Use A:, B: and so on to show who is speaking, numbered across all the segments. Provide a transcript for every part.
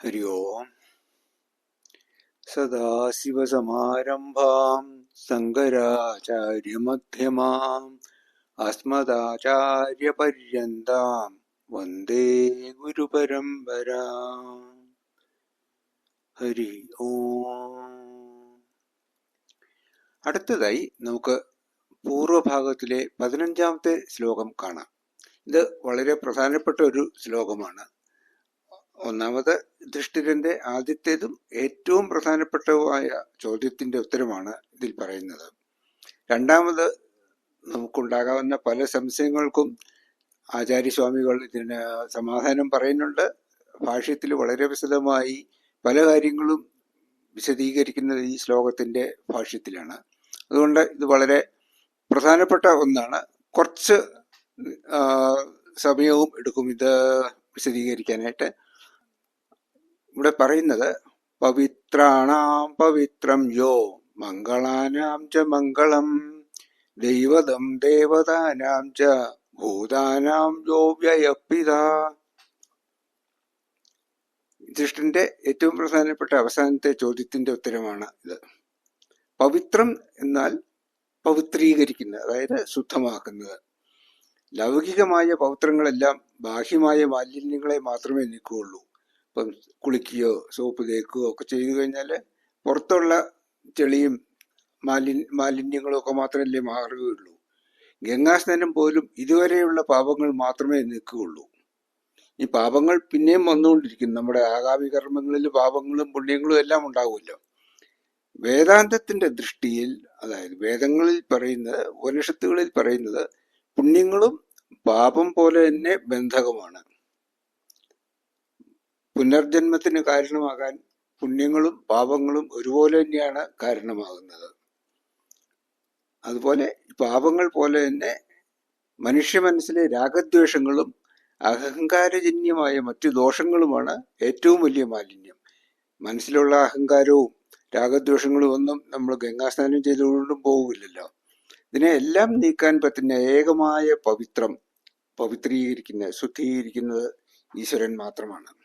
A: हरि ओम् सदाशिवसमारम्भाम् शङ्कराचार्यमध्यमाम् अस्मदाचार्यपर्यन्ताम् വന്ദേ ഗുരുപരമ്പരാ ഹരി ഓം അടുത്തതായി നമുക്ക് പൂർവഭാഗത്തിലെ പതിനഞ്ചാമത്തെ ശ്ലോകം കാണാം ഇത് വളരെ പ്രധാനപ്പെട്ട ഒരു ശ്ലോകമാണ് ഒന്നാമത് ദൃഷ്ടിരന്റെ ആദ്യത്തേതും ഏറ്റവും പ്രധാനപ്പെട്ടതുമായ ചോദ്യത്തിന്റെ ഉത്തരമാണ് ഇതിൽ പറയുന്നത്. രണ്ടാമത് നമുക്കുണ്ടാകാവുന്ന പല സംശയങ്ങൾക്കും ആചാര്യസ്വാമികൾ ഇതിന് സമാധാനം പറയുന്നുണ്ട്. ഭാഷ്യത്തിൽ വളരെ വിശദമായി പല കാര്യങ്ങളും വിശദീകരിക്കുന്നത് ഈ ശ്ലോകത്തിന്റെ ഭാഷ്യത്തിലാണ്. അതുകൊണ്ട് ഇത് വളരെ പ്രധാനപ്പെട്ട ഒന്നാണ്. കുറച്ച് സമയവും എടുക്കും ഇത് വിശദീകരിക്കാനായിട്ട്. ഇവിടെ പറയുന്നത് പവിത്രാണാം പവിത്രം യോ മംഗളാനാം ച മംഗളം ദൈവതം ദേവതാനാം ച ഭൂതാനാം യോ വ്യയപ്പിത ദൃഷ്ടന്റെ ഏറ്റവും പ്രധാനപ്പെട്ട അവസാനത്തെ ചോദ്യത്തിന്റെ ഉത്തരമാണ് ഇത്. പവിത്രം എന്നാൽ പവിത്രീകരിക്കുന്നത് അതായത് ശുദ്ധമാക്കുന്നത്. ലൗകികമായ പവിത്രങ്ങളെല്ലാം ബാഹ്യമായ മാലിന്യങ്ങളെ മാത്രമേ നീക്കുകയുള്ളൂ. ഇപ്പം കുളിക്കുകയോ സോപ്പ് തേക്കുകയോ ഒക്കെ ചെയ്തു കഴിഞ്ഞാൽ പുറത്തുള്ള ചെളിയും മാലി മാലിന്യങ്ങളും ഒക്കെ മാത്രമല്ലേ മാറുകയുള്ളൂ. ഗംഗാസ്നാനം പോലും ഇതുവരെയുള്ള പാപങ്ങൾ മാത്രമേ നിൽക്കുകയുള്ളൂ ഈ പാപങ്ങൾ പിന്നെയും വന്നുകൊണ്ടിരിക്കും നമ്മുടെ ആഗാമി കർമ്മങ്ങളിൽ പാപങ്ങളും പുണ്യങ്ങളും എല്ലാം ഉണ്ടാവുമല്ലോ. വേദാന്തത്തിന്റെ ദൃഷ്ടിയിൽ അതായത് വേദങ്ങളിൽ പറയുന്നത് ഉപനിഷത്തുകളിൽ പറയുന്നത് പുണ്യങ്ങളും പാപം പോലെ തന്നെ ബന്ധകമാണ്. പുനർജന്മത്തിന് കാരണമാകാൻ പുണ്യങ്ങളും പാപങ്ങളും ഒരുപോലെ തന്നെയാണ് കാരണമാകുന്നത്. അതുപോലെ പാപങ്ങൾ പോലെ തന്നെ മനുഷ്യ മനസ്സിലെ രാഗദ്വേഷങ്ങളും അഹങ്കാരജന്യമായ മറ്റു ദോഷങ്ങളുമാണ് ഏറ്റവും വലിയ മാലിന്യം. മനസ്സിലുള്ള അഹങ്കാരവും രാഗദ്വേഷങ്ങളും ഒന്നും നമ്മൾ ഗംഗാസ്നാനം ചെയ്തുകൊണ്ടും പോകില്ലല്ലോ ഇതിനെ എല്ലാം നീക്കാൻ പറ്റുന്ന ഏകമായ പവിത്രം പവിത്രീകരിക്കുന്ന ശുദ്ധീകരിക്കുന്നത് ഈശ്വരൻ മാത്രമാണ്.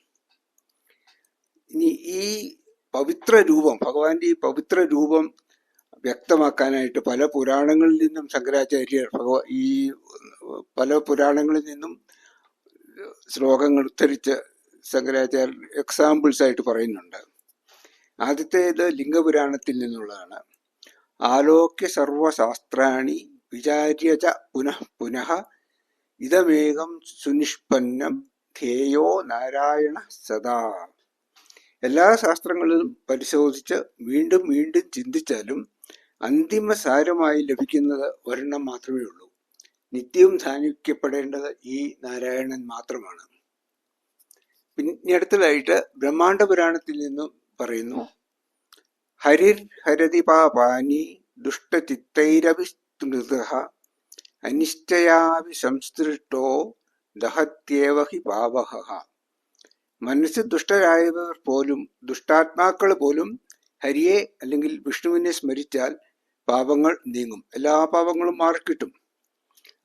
A: ഇനി ഈ പവിത്ര രൂപം ഭഗവാന്റെ ഈ പവിത്ര രൂപം വ്യക്തമാക്കാനായിട്ട് പല പുരാണങ്ങളിൽ നിന്നും ശങ്കരാചാര്യർ ഭഗവാ ഈ പല പുരാണങ്ങളിൽ നിന്നും ശ്ലോകങ്ങൾ ഉദ്ധരിച്ച് ശങ്കരാചാര്യർ എക്സാമ്പിൾസ് ആയിട്ട് പറയുന്നുണ്ട്. ആദ്യത്തേത് ലിംഗപുരാണത്തിൽ നിന്നുള്ളതാണ്. ആലോക്യ സർവശാസ്ത്രാണി വിചാര്യ ച പുനഃ പുനഃ ഇതമേകം സുനിഷ്പന്നം ധേയോ നാരായണ സദാ. എല്ലാ ശാസ്ത്രങ്ങളിലും പരിശോധിച്ച് വീണ്ടും വീണ്ടും ചിന്തിച്ചാലും അന്തിമ സാരമായി ലഭിക്കുന്നത് ഒരെണ്ണം മാത്രമേ ഉള്ളൂ. നിത്യവും ധ്യാനിക്കപ്പെടേണ്ടത് ഈ നാരായണൻ മാത്രമാണ്. പിന്നെ അടുത്തതായിട്ട് ബ്രഹ്മാണ്ഡ പുരാണത്തിൽ നിന്നും പറയുന്നു ഹരിർ ഹരതി പാപാനി ദുഷ്ടചിത്തൈരവിസ്മൃത അനിശ്ചയാവി സംസൃഷ്ടോ ദഹത്യേവ ഹി പാവഹ. മനസ്സ് ദുഷ്ടരായവർ പോലും ദുഷ്ടാത്മാക്കൾ പോലും ഹരിയെ അല്ലെങ്കിൽ വിഷ്ണുവിനെ സ്മരിച്ചാൽ പാപങ്ങൾ നീങ്ങും. എല്ലാ പാപങ്ങളും മാറിക്കിട്ടും.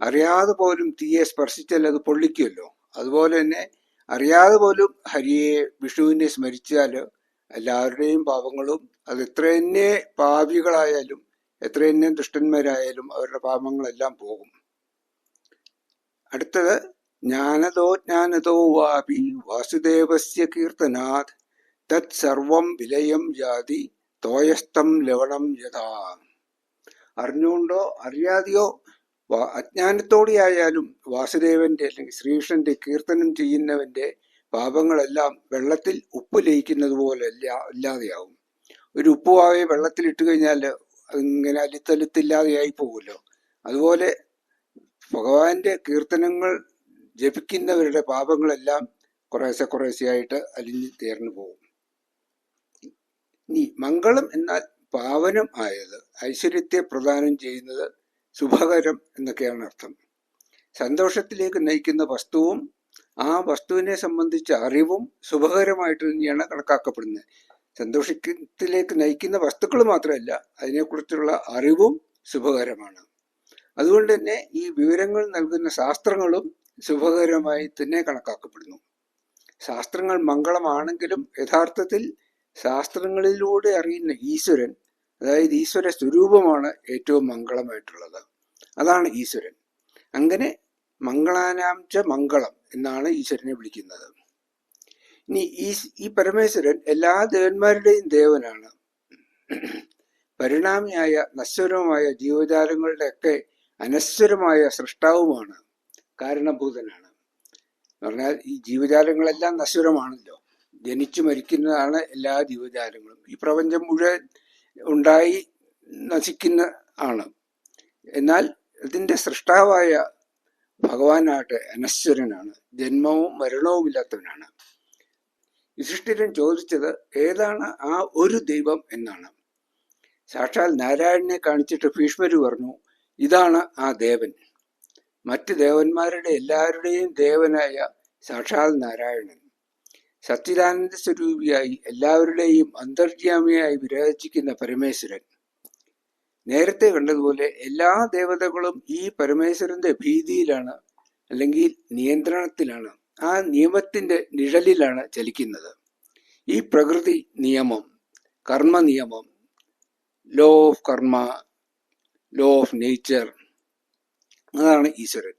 A: അറിയാതെ പോലും തീയെ സ്പർശിച്ചാൽ അത് പൊള്ളിക്കുമല്ലോ. അതുപോലെ തന്നെ അറിയാതെ പോലും ഹരിയെ വിഷ്ണുവിനെ സ്മരിച്ചാൽ എല്ലാവരുടെയും പാപങ്ങളും അത് എത്ര തന്നെ പാപികളായാലും എത്ര തന്നെ ദുഷ്ടന്മാരായാലും അവരുടെ പാപങ്ങളെല്ലാം പോകും. അടുത്തത് ജ്ഞാനതോ ജ്ഞാനതോ വാപി വാസുദേവസ്യ കീർത്തനാത്. തത് സർവം വിലയം ജാതി തോയസ്തം ലവണം യഥാ. അറിഞ്ഞുകൊണ്ടോ? അറിയാതെയോ? അജ്ഞാനത്തോടെ അജ്ഞാനത്തോടെയായാലും വാസുദേവന്റെ അല്ലെങ്കിൽ ശ്രീകൃഷ്ണന്റെ കീർത്തനം ചെയ്യുന്നവന്റെ പാപങ്ങളെല്ലാം വെള്ളത്തിൽ ഉപ്പ് ലയിക്കുന്നത് പോലെ ഇല്ലാതെയാവും. ഒരു ഉപ്പുവാവെ വെള്ളത്തിൽ ഇട്ട് കഴിഞ്ഞാൽ ഇങ്ങനെ അലിത്തലിത്തില്ലാതെയായി പോകുമല്ലോ അതുപോലെ ഭഗവാന്റെ കീർത്തനങ്ങൾ ജപിക്കുന്നവരുടെ പാപങ്ങളെല്ലാം കുറേശ്ശെ കുറേശ്ശെയായിട്ട് അലിഞ്ഞു തീർന്നു പോകും. ഇനി മംഗളം എന്നാൽ പാവനം ആയത് ഐശ്വര്യത്തെ പ്രദാനം ചെയ്യുന്നത് ശുഭകരം എന്നൊക്കെയാണ് അർത്ഥം. സന്തോഷത്തിലേക്ക് നയിക്കുന്ന വസ്തുവും ആ വസ്തുവിനെ സംബന്ധിച്ച അറിവും ശുഭകരമായിട്ട് തന്നെയാണ് കണക്കാക്കപ്പെടുന്നത്. സന്തോഷത്തിലേക്ക് നയിക്കുന്ന വസ്തുക്കൾ മാത്രമല്ല അതിനെക്കുറിച്ചുള്ള അറിവും ശുഭകരമാണ്. അതുകൊണ്ട് തന്നെ ഈ വിവരങ്ങൾ നൽകുന്ന ശാസ്ത്രങ്ങളും ശുഭകരമായി തന്നെ കണക്കാക്കപ്പെടുന്നു. ശാസ്ത്രങ്ങൾ മംഗളമാണെങ്കിലും യഥാർത്ഥത്തിൽ ശാസ്ത്രങ്ങളിലൂടെ അറിയുന്ന ഈശ്വരൻ അതായത് ഈശ്വര സ്വരൂപമാണ് ഏറ്റവും മംഗളമായിട്ടുള്ളത്. അതാണ് ഈശ്വരൻ. അങ്ങനെ മംഗളാനാംച മംഗളം എന്നാണ് ഈശ്വരനെ വിളിക്കുന്നത്. ഇനി ഈ ഈ പരമേശ്വരൻ എല്ലാ ദേവന്മാരുടെയും ദേവനാണ്. പരിണാമിയായ നശ്വരവുമായ ജീവജാലങ്ങളുടെ ഒക്കെ അനശ്വരമായ സൃഷ്ടാവുമാണ്. കാരണഭൂതനാണ്. എന്ന് പറഞ്ഞാൽ ഈ ജീവജാലങ്ങളെല്ലാം നശ്വരമാണല്ലോ. ജനിച്ചു മരിക്കുന്നതാണ് എല്ലാ ജീവജാലങ്ങളും. ഈ പ്രപഞ്ചം മുഴുവൻ ഉണ്ടായി നശിക്കുന്ന ആണ്. എന്നാൽ ഇതിന്റെ സൃഷ്ടാവായ ഭഗവാനാകട്ടെ അനശ്വരനാണ്. ജന്മവും മരണവും ഇല്ലാത്തവനാണ്. യുധിഷ്ഠിരൻ ചോദിച്ചത് ഏതാണ് ആ ഒരു ദൈവം എന്നാണ്. സാക്ഷാൽ നാരായണനെ കാണിച്ചിട്ട് ഭീഷ്മര് പറഞ്ഞു ഇതാണ് ആ ദേവൻ. മറ്റ് ദേവന്മാരുടെ എല്ലാവരുടെയും ദേവനായ സാക്ഷാൽ നാരായണൻ. സച്ചിദാനന്ദ സ്വരൂപിയായി എല്ലാവരുടെയും അന്തർജ്യാമിയായി വിരാജിക്കുന്ന പരമേശ്വരൻ. നേരത്തെ കണ്ടതുപോലെ എല്ലാ ദേവതകളും ഈ പരമേശ്വരന്റെ ഭീതിയിലാണ് അല്ലെങ്കിൽ നിയന്ത്രണത്തിലാണ് ആ നിയമത്തിന്റെ നിഴലിലാണ് ചലിക്കുന്നത്. ഈ പ്രകൃതി നിയമം കർമ്മ നിയമം law of karma law of nature അതാണ് ഈശ്വരൻ.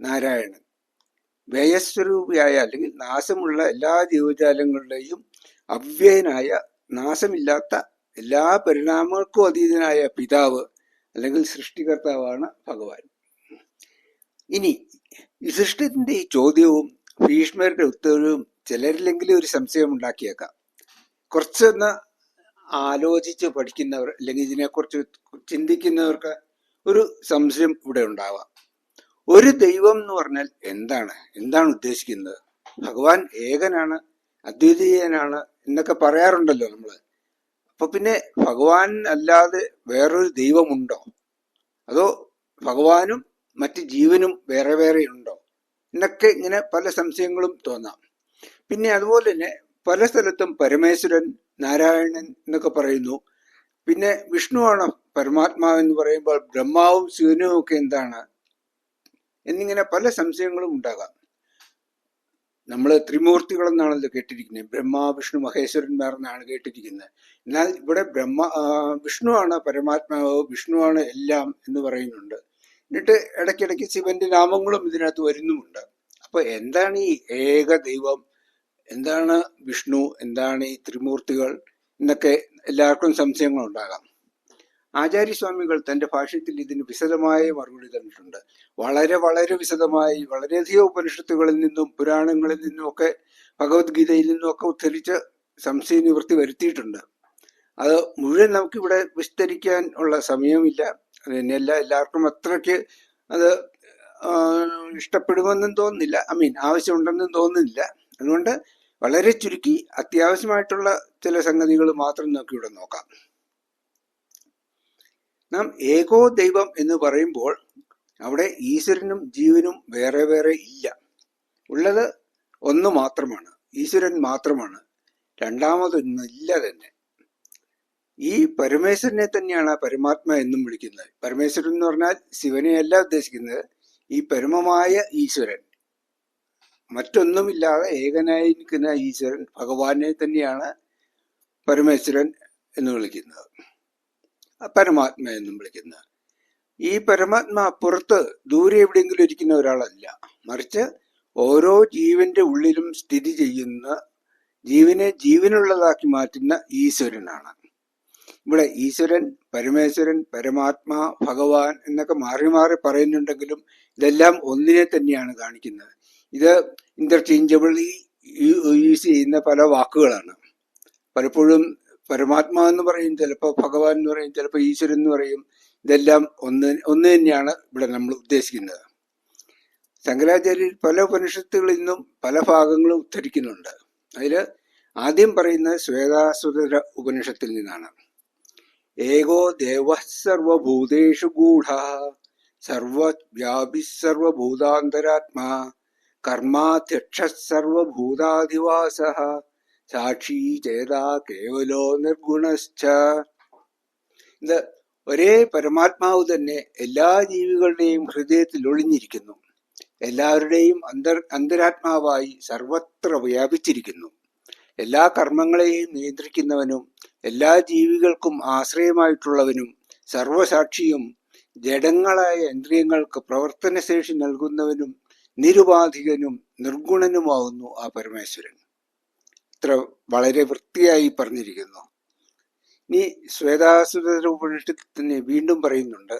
A: നാരായണൻ. വ്യയസ്വരൂപിയായ അല്ലെങ്കിൽ നാശമുള്ള എല്ലാ ജീവജാലങ്ങളുടെയും അവ്യയനായ നാശമില്ലാത്ത എല്ലാ പരിണാമങ്ങൾക്കും അതീതനായ പിതാവ് അല്ലെങ്കിൽ സൃഷ്ടികർത്താവാണ് ഭഗവാൻ. ഇനി യുധിഷ്ഠിരന്റെ ഈ ചോദ്യവും ഭീഷ്മരുടെ ഉത്തരവും ചിലരിലെങ്കിലും ഒരു സംശയം ഉണ്ടാക്കിയേക്കാം. കുറച്ചൊന്ന് ആലോചിച്ച് പഠിക്കുന്നവർ അല്ലെങ്കിൽ ഇതിനെക്കുറിച്ച് ചിന്തിക്കുന്നവർക്ക് ഒരു സംശയം ഇവിടെ ഉണ്ടാവാം. ഒരു ദൈവം എന്ന് പറഞ്ഞാൽ എന്താണ്? എന്താണ് ഉദ്ദേശിക്കുന്നത്? ഭഗവാൻ ഏകനാണ് അദ്വിതീയനാണ് എന്നൊക്കെ പറയാറുണ്ടല്ലോ നമ്മൾ. അപ്പൊ പിന്നെ ഭഗവാൻ അല്ലാതെ വേറൊരു ദൈവമുണ്ടോ? അതോ ഭഗവാനും മറ്റ് ജീവനും വേറെ വേറെ ഉണ്ടോ? എന്നൊക്കെ ഇങ്ങനെ പല സംശയങ്ങളും തോന്നാം. പിന്നെ അതുപോലെ തന്നെ പല സ്ഥലത്തും പരമേശ്വരൻ നാരായണൻ എന്നൊക്കെ പറയുന്നു. പിന്നെ വിഷ്ണുവാണ് പരമാത്മാവ് എന്ന് പറയുമ്പോൾ ബ്രഹ്മാവും ശിവനും ഒക്കെ എന്താണ്? എന്നിങ്ങനെ പല സംശയങ്ങളും ഉണ്ടാകാം. നമ്മൾ ത്രിമൂർത്തികളെന്നാണല്ലോ കേട്ടിരിക്കുന്നത്. ബ്രഹ്മ വിഷ്ണു മഹേശ്വരന്മാർ എന്നാണ് കേട്ടിരിക്കുന്നത്. എന്നാൽ ഇവിടെ ബ്രഹ്മ വിഷ്ണുവാണ് പരമാത്മാവ് വിഷ്ണുവാണ് എല്ലാം എന്ന് പറയുന്നുണ്ട്. എന്നിട്ട് ഇടയ്ക്കിടയ്ക്ക് ശിവന്റെ നാമങ്ങളും ഇതിനകത്ത് വരുന്നുമുണ്ട്. അപ്പൊ എന്താണ് ഈ ഏക ദൈവം? എന്താണ് വിഷ്ണു? എന്താണ് ഈ ത്രിമൂർത്തികൾ? എന്നൊക്കെ എല്ലാവർക്കും സംശയങ്ങൾ ഉണ്ടാകാം ആചാര്യസ്വാമികൾ തന്റെ ഭാഷ്യത്തിൽ ഇതിന് വിശദമായ മറുപടി തന്നിട്ടുണ്ട്. വളരെ വളരെ വിശദമായി വളരെയധികം ഉപനിഷത്തുകളിൽ നിന്നും പുരാണങ്ങളിൽ നിന്നും ഒക്കെ ഭഗവത്ഗീതയിൽ നിന്നും ഒക്കെ ഉദ്ധരിച്ച് സംശയ നിവൃത്തി വരുത്തിയിട്ടുണ്ട്. അത് മുഴുവൻ നമുക്കിവിടെ വിസ്തരിക്കാൻ ഉള്ള സമയമില്ല. അത് തന്നെയല്ല എല്ലാവർക്കും അത്രയ്ക്ക് അത് ഇഷ്ടപ്പെടുമെന്നും തോന്നുന്നില്ല. ഐ മീൻ ആവശ്യമുണ്ടെന്നും തോന്നുന്നില്ല. അതുകൊണ്ട് വളരെ ചുരുക്കി അത്യാവശ്യമായിട്ടുള്ള ചില സംഗതികൾ മാത്രം നമുക്ക് ഇവിടെ നോക്കാം. നാം ഏകോ ദൈവം എന്ന് പറയുമ്പോൾ അവിടെ ഈശ്വരനും ജീവനും വേറെ വേറെ ഇല്ല. ഉള്ളത് ഒന്ന് മാത്രമാണ്. ഈശ്വരൻ മാത്രമാണ്. രണ്ടാമതൊന്നും ഇല്ല തന്നെ. ഈ പരമേശ്വരനെ തന്നെയാണ് പരമാത്മ എന്നും വിളിക്കുന്നത്. പരമേശ്വരൻ എന്ന് പറഞ്ഞാൽ ശിവനെയല്ല ഉദ്ദേശിക്കുന്നത്. ഈ പരമമായ ഈശ്വരൻ. മറ്റൊന്നുമില്ലാതെ ഏകനായി നിൽക്കുന്ന ഈശ്വരൻ ഭഗവാനെ തന്നെയാണ് പരമേശ്വരൻ എന്ന് വിളിക്കുന്നത്. പരമാത്മ എന്നും വിളിക്കുന്നത്. ഈ പരമാത്മ പുറത്ത് ദൂരെ എവിടെയെങ്കിലും ഇരിക്കുന്ന ഒരാളല്ല. മറിച്ച് ഓരോ ജീവന്റെ ഉള്ളിലും സ്ഥിതി ചെയ്യുന്ന ജീവനെ ജീവനുള്ളതാക്കി മാറ്റുന്ന ഈശ്വരനാണ്. ഇവിടെ ഈശ്വരൻ പരമേശ്വരൻ പരമാത്മാ ഭഗവാൻ എന്നൊക്കെ മാറി മാറി പറയുന്നുണ്ടെങ്കിലും ഇതെല്ലാം ഒന്നിനെ തന്നെയാണ് കാണിക്കുന്നത്. ഇത് ഇന്റർചേഞ്ചബിളി യൂസ് ചെയ്യുന്ന പല വാക്കുകളാണ്. പലപ്പോഴും പരമാത്മാ എന്ന് പറയും ചിലപ്പോൾ ഭഗവാൻ എന്ന് പറയും ചിലപ്പോൾ ഈശ്വരൻ എന്ന് പറയും. ഇതെല്ലാം ഒന്ന് ഒന്ന് തന്നെയാണ് ഇവിടെ നമ്മൾ ഉദ്ദേശിക്കുന്നത്. ശങ്കരാചാര്യർ പല ഉപനിഷത്തുകളിൽ നിന്നും പല ഭാഗങ്ങളും ഉദ്ധരിക്കുന്നുണ്ട്. അതിൽ ആദ്യം പറയുന്നത് ശ്വേതാസുതര ഉപനിഷത്തിൽ നിന്നാണ്. ഏകോ ദേവ സർവഭൂതേഷു ഗൂഢ സർവവ്യാപി സർവഭൂതാന്തരാത്മാ കർമാധ്യക്ഷ സാക്ഷി ചേതാ കേവലോ നിർഗുണശ്ച. ഇത് ഒരേ പരമാത്മാവ് തന്നെ എല്ലാ ജീവികളുടെയും ഹൃദയത്തിൽ ഒളിഞ്ഞിരിക്കുന്നു. എല്ലാവരുടെയും അന്തർ അന്തരാത്മാവായി സർവത്ര വ്യാപിച്ചിരിക്കുന്നു. എല്ലാ കർമ്മങ്ങളെയും നിയന്ത്രിക്കുന്നവനും എല്ലാ ജീവികൾക്കും ആശ്രയമായിട്ടുള്ളവനും സർവസാക്ഷിയും ജഡങ്ങളായ ഇന്ദ്രിയങ്ങൾക്ക് പ്രവർത്തനശേഷി നൽകുന്നവനും നിരുപാധികനും നിർഗുണനുമാവുന്നു ആ പരമേശ്വരൻ. ഇത്ര വളരെ വൃത്തിയായി പറഞ്ഞിരിക്കുന്നു. ഇനി ശ്വേതാസുര ഉപനിഷത്തിൽ തന്നെ വീണ്ടും പറയുന്നുണ്ട്.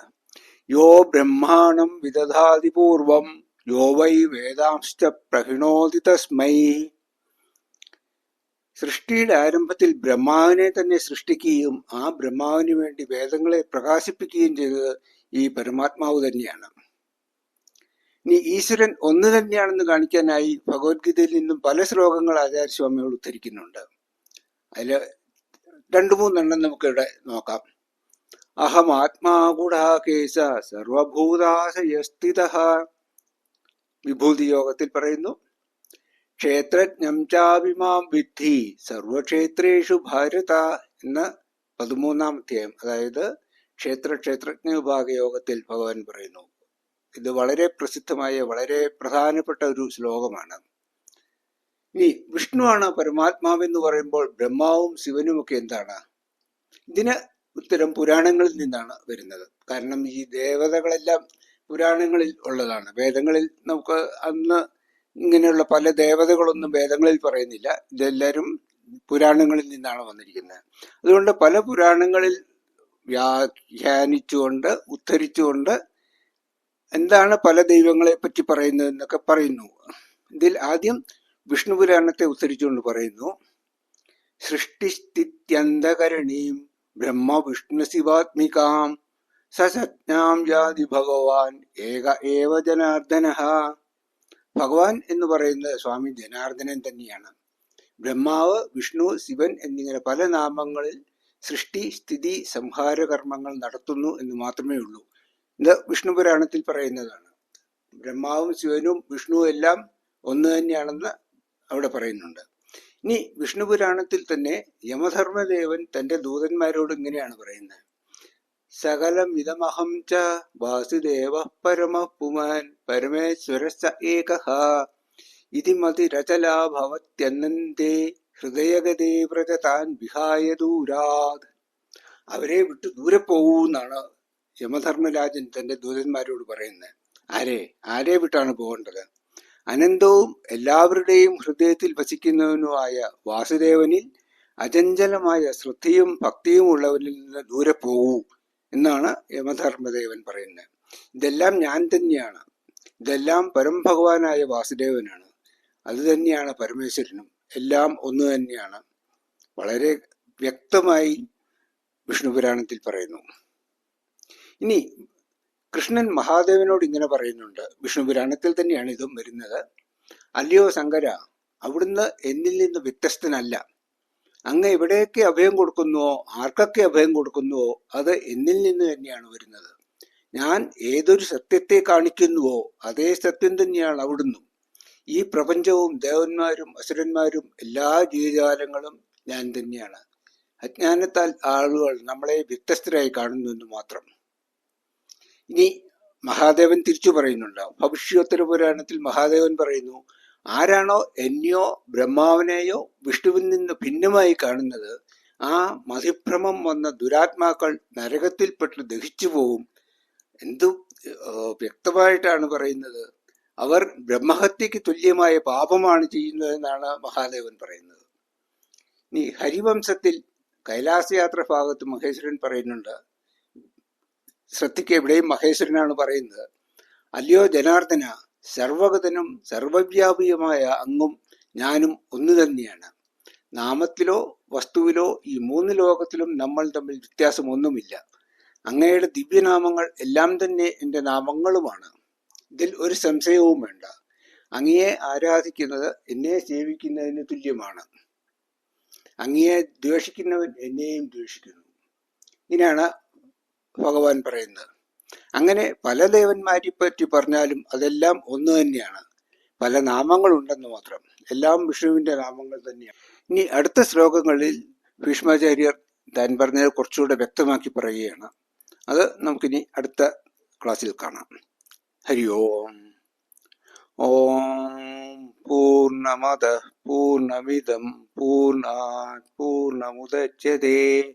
A: യോ ബ്രഹ്മാണം വിദധാതിപൂർവം യോ വൈ വേദാംശ പ്രഹിണോതി തസ്മൈ. സൃഷ്ടിയുടെ ആരംഭത്തിൽ ബ്രഹ്മാവിനെ തന്നെ സൃഷ്ടിക്കുകയും ആ ബ്രഹ്മാവിന് വേണ്ടി വേദങ്ങളെ പ്രകാശിപ്പിക്കുകയും ചെയ്തത് ഈ പരമാത്മാവ് തന്നെയാണ്. ഇനി ഈശ്വരൻ ഒന്ന് തന്നെയാണെന്ന് കാണിക്കാനായി ഭഗവത്ഗീതയിൽ നിന്നും പല ശ്ലോകങ്ങൾ ആചാര്യസ്വാമികൾ ഉദ്ധരിക്കുന്നുണ്ട്. അതിൽ രണ്ടു മൂന്നെണ്ണം നമുക്കിവിടെ നോക്കാം. അഹം ആത്മാ ഗുഡാകേശ സർവഭൂതാശയസ്ഥിത. വിഭൂതി യോഗത്തിൽ പറയുന്നു ക്ഷേത്രജ്ഞം ചാവിമാം വിദ്ധി സർവക്ഷേത്രേഷു ഭാരത എന്ന പതിമൂന്നാം അധ്യായം. അതായത് ക്ഷേത്ര ക്ഷേത്രജ്ഞ വിഭാഗ യോഗത്തിൽ ഭഗവാൻ പറയുന്നു. ഇത് വളരെ പ്രസിദ്ധമായ വളരെ പ്രധാനപ്പെട്ട ഒരു ശ്ലോകമാണ്. ഇനി വിഷ്ണുവാണ് പരമാത്മാവെന്ന് പറയുമ്പോൾ ബ്രഹ്മാവും ശിവനും ഒക്കെ എന്താണ്? ഇതിന് ഉത്തരം പുരാണങ്ങളിൽ നിന്നാണ് വരുന്നത്. കാരണം ഈ ദേവതകളെല്ലാം പുരാണങ്ങളിൽ ഉള്ളതാണ്. വേദങ്ങളിൽ നമുക്ക് അന്ന് ഇങ്ങനെയുള്ള പല ദേവതകളൊന്നും വേദങ്ങളിൽ പറയുന്നില്ല. ഇതെല്ലാവരും പുരാണങ്ങളിൽ നിന്നാണ് വന്നിരിക്കുന്നത്. അതുകൊണ്ട് പല പുരാണങ്ങളിൽ വ്യാഖ്യാനിച്ചുകൊണ്ട് ഉദ്ധരിച്ചുകൊണ്ട് എന്താണ് പല ദൈവങ്ങളെ പറ്റി പറയുന്നത് എന്നൊക്കെ പറയുന്നു. ഇതിൽ ആദ്യം വിഷ്ണു പുരാണത്തെ ഉദ്ധരിച്ചുകൊണ്ട് പറയുന്നു. സൃഷ്ടിസ്ഥിത്യന്തകരണീം ബ്രഹ്മ വിഷ്ണു ശിവാത്മികാം സസജ്ഞാം ജാതി ഭഗവാൻ ഏക ഏവ ജനാർദ്ദന. ഭഗവാൻ എന്ന് പറയുന്നത് സ്വാമി ജനാർദ്ദനൻ തന്നെയാണ്. ബ്രഹ്മാവ് വിഷ്ണു ശിവൻ എന്നിങ്ങനെ പല നാമങ്ങളിൽ സൃഷ്ടി സ്ഥിതി സംഹാര കർമ്മങ്ങൾ നടത്തുന്നു എന്ന് മാത്രമേ ഉള്ളൂ. ഇത് വിഷ്ണു പുരാണത്തിൽ പറയുന്നതാണ്. ബ്രഹ്മാവും ശിവനും വിഷ്ണു എല്ലാം ഒന്ന് തന്നെയാണെന്ന് അവിടെ പറയുന്നുണ്ട്. ഇനി വിഷ്ണു പുരാണത്തിൽ തന്നെ യമധർമ്മദേവൻ തന്റെ ദൂതന്മാരോട് ഇങ്ങനെയാണ് പറയുന്നത്. സകലം ഇതമഹം ച വാസുദേവ പരമ പുമാൻ പരമേശ്വര ഏക. ഇതി മതിരചലാ ഭവത്യന്നന്തേ ഹൃദയഗതേ വ്രജതാൻ വിഹായ ദൂരാത്. അവരെ വിട്ട് ദൂരെ പോകൂന്നാണ് യമധർമ്മരാജൻ തന്റെ ദൂതന്മാരോട് പറയുന്നത് ആരെ ആരെ വിട്ടാണ് പോകേണ്ടത്? അനന്തവും എല്ലാവരുടെയും ഹൃദയത്തിൽ വസിക്കുന്നവനുമായ വാസുദേവനിൽ അചഞ്ചലമായ ശ്രദ്ധയും ഭക്തിയും ഉള്ളവരിൽ നിന്ന് ദൂരെ പോകൂ എന്നാണ് യമധർമ്മദേവൻ പറയുന്നത്. ഇതെല്ലാം ഞാൻ തന്നെയാണ്. ഇതെല്ലാം പരംഭഗവാനായ വാസുദേവനാണ്. അത് തന്നെയാണ് പരമേശ്വരനും. എല്ലാം ഒന്ന് തന്നെയാണ്. വളരെ വ്യക്തമായി വിഷ്ണുപുരാണത്തിൽ പറയുന്നു. ഇനി കൃഷ്ണൻ മഹാദേവനോട് ഇങ്ങനെ പറയുന്നുണ്ട് വിഷ്ണു പുരാണത്തിൽ തന്നെയാണ് ഇതും വരുന്നത്. അല്ലയോ ശങ്കര അവിടുന്ന് എന്നിൽ നിന്ന് വ്യത്യസ്തനല്ല. അങ്ങ് എവിടെയൊക്കെ അഭയം കൊടുക്കുന്നുവോ ആർക്കൊക്കെ അഭയം കൊടുക്കുന്നുവോ അത് എന്നിൽ നിന്ന് തന്നെയാണ് വരുന്നത്. ഞാൻ ഏതൊരു സത്യത്തെ കാണിക്കുന്നുവോ അതേ സത്യം തന്നെയാണ് അവിടുന്ന്. ഈ പ്രപഞ്ചവും ദേവന്മാരും അസുരന്മാരും എല്ലാ ജീവജാലങ്ങളും ഞാൻ തന്നെയാണ്. അജ്ഞാനത്താൽ ആളുകൾ നമ്മളെ വ്യത്യസ്തരായി കാണുന്നു എന്ന് മാത്രം. ഇനി മഹാദേവൻ തിരിച്ചു പറയുന്നുണ്ട്. ഭവിഷ്യോത്തര പുരാണത്തിൽ മഹാദേവൻ പറയുന്നു ആരാണോ എന്നെയോ ബ്രഹ്മാവിനെയോ വിഷ്ണുവിൽ നിന്ന് ഭിന്നമായി കാണുന്നത് ആ മതിഭ്രമം വന്ന ദുരാത്മാക്കൾ നരകത്തിൽപ്പെട്ട് ദഹിച്ചു പോവും. എന്തു വ്യക്തമായിട്ടാണ് പറയുന്നത്. അവർ ബ്രഹ്മഹത്യക്ക് തുല്യമായ പാപമാണ് ചെയ്യുന്നതെന്നാണ് മഹാദേവൻ പറയുന്നത്. ഇനി ഹരിവംശത്തിൽ കൈലാസയാത്ര ഭാഗത്ത് മഹേശ്വരൻ പറയുന്നുണ്ട് ശ്രദ്ധിക്കുക എവിടെയും മഹേശ്വരനാണ് പറയുന്നത്. അല്ലയോ ജനാർദ്ദന സർവഗതനും സർവവ്യാപിയുമായ അങ്ങും ഞാനും ഒന്നു തന്നെയാണ്. നാമത്തിലോ വസ്തുവിലോ ഈ മൂന്ന് ലോകത്തിലും നമ്മൾ തമ്മിൽ വ്യത്യാസമൊന്നുമില്ല. അങ്ങയുടെ ദിവ്യനാമങ്ങൾ എല്ലാം തന്നെ എന്റെ നാമങ്ങളുമാണ്. ഇതിൽ ഒരു സംശയവും വേണ്ട. അങ്ങയെ ആരാധിക്കുന്നത് എന്നെ സേവിക്കുന്നതിന് തുല്യമാണ്. അങ്ങയെ ദ്വേഷിക്കുന്നവൻ എന്നെയും ദ്വേഷിക്കുന്നു. ഇങ്ങനെയാണ് ഭഗവാൻ പറയുന്നത്. അങ്ങനെ പല ദേവന്മാരെ പറ്റി പറഞ്ഞാലും അതെല്ലാം ഒന്ന് തന്നെയാണ്. പല നാമങ്ങളുണ്ടെന്ന് മാത്രം. എല്ലാം വിഷ്ണുവിന്റെ നാമങ്ങൾ തന്നെയാണ്. ഇനി അടുത്ത ശ്ലോകങ്ങളിൽ ഭീഷ്മാചാര്യർ താൻ പറഞ്ഞത് കുറച്ചുകൂടെ വ്യക്തമാക്കി പറയുകയാണ്. അത് നമുക്കിനി അടുത്ത ക്ലാസ്സിൽ കാണാം. ഹരി ഓം. ഓം പൂർണമത പൂർണമിതം പൂർണ പൂർണമുദച്യത്തെ